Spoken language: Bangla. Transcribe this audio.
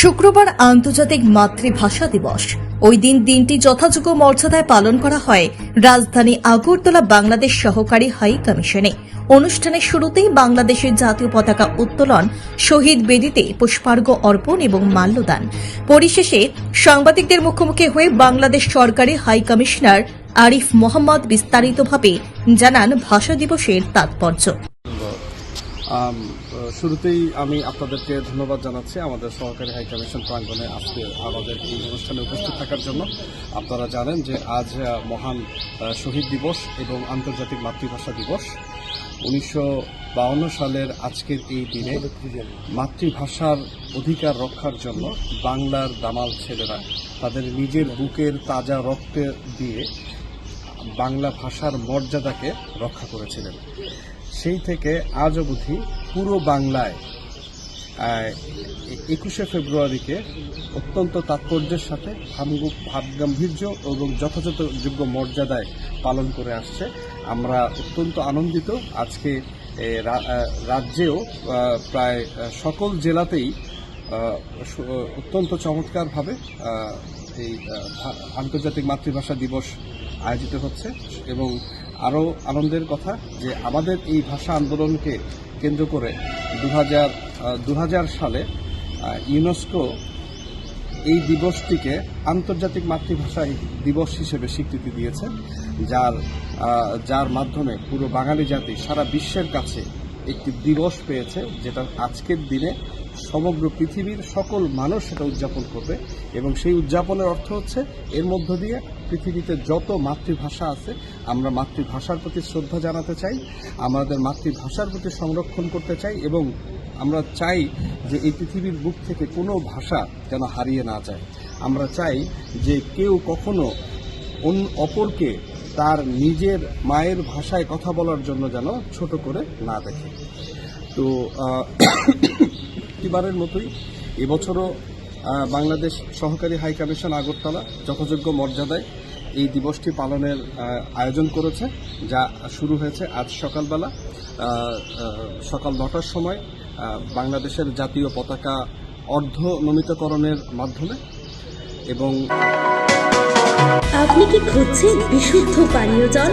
শুক্রবার আন্তর্জাতিক মাতৃভাষা দিবস। ওই দিন দিনটি যথাযোগ্য মর্যাদায় পালন করা হয়। রাজধানী আগরতলা বাংলাদেশ সহকারী হাই কমিশনে। অনুষ্ঠানের শুরুতেই বাংলাদেশের জাতীয় পতাকা উত্তোলন, শহীদ বেদিতে পুষ্পার্ঘ অর্পণ এবং মাল্যদান। পরিশেষে সাংবাদিকদের মুখোমুখি হয়ে বাংলাদেশ সরকারি হাই কমিশনার আরিফ মোহাম্মদ বিস্তারিতভাবে জানান ভাষা দিবসের তাৎপর্য। শুরুতেই আমি আপনাদেরকে ধন্যবাদ জানাচ্ছি আমাদের সহকারী হাই কমিশন প্রাঙ্গণে আজকে আমাদের এই অনুষ্ঠানে উপস্থিত থাকার জন্য। আপনারা জানেন যে আজ মহান শহীদ দিবস এবং আন্তর্জাতিক মাতৃভাষা দিবস। উনিশশো সালের আজকের এই দিনে মাতৃভাষার অধিকার রক্ষার জন্য বাংলার দামাল ছেলেরা তাদের নিজের বুকের তাজা রক্তে দিয়ে বাংলা ভাষার মর্যাদাকে রক্ষা করেছিলেন। সেই থেকে আজ অবধি পুরো বাংলায় একুশে ফেব্রুয়ারিকে অত্যন্ত তাৎপর্যের সাথে ভাবগু- ভাবগাম্ভীর্য এবং যথাযথ যোগ্য মর্যাদায় পালন করে আসছে। আমরা অত্যন্ত আনন্দিত। আজকে রাজ্যেও প্রায় সকল জেলাতেই অত্যন্ত চমৎকারভাবে এই আন্তর্জাতিক মাতৃভাষা দিবস আয়োজিত হচ্ছে এবং আরও আনন্দের কথা যে আমাদের এই ভাষা আন্দোলনকে কেন্দ্র করে দু হাজার সালে ইউনেস্কো এই দিবসটিকে আন্তর্জাতিক মাতৃভাষা দিবস হিসেবে স্বীকৃতি দিয়েছে, যার যার মাধ্যমে পুরো বাঙালি জাতি সারা বিশ্বের কাছে একটি দিবস পেয়েছে, যেটা আজকের দিনে সমগ্র পৃথিবীর সকল মানুষ সেটা উদযাপন করবে এবং সেই উদযাপনের অর্থ হচ্ছে এর মধ্য দিয়ে পৃথিবীতে যত মাতৃভাষা আছে, আমরা মাতৃভাষার প্রতি শ্রদ্ধা জানাতে চাই, আমাদের মাতৃভাষার প্রতি সংরক্ষণ করতে চাই এবং আমরা চাই যে এই পৃথিবীর বুক থেকে কোনো ভাষা যেন হারিয়ে না যায়। আমরা চাই যে কেউ কখনো অপরকে তার নিজের মায়ের ভাষায় কথা বলার জন্য যেন ছোট করে না দেখে। তো প্রতিবারের মতোই এবছরও বাংলাদেশ সহকারী হাই কমিশন আগরতলা যথাযোগ্য মর্যাদায় এই দিবসটি পালনের আয়োজন করেছে, যা শুরু হয়েছে আজ সকালবেলা সকাল নটার সময় বাংলাদেশের জাতীয় পতাকা অর্ধ নমিতকরণের মাধ্যমে এবং আপনি কি খুঁজছেন বিশুদ্ধ পানীয় জল?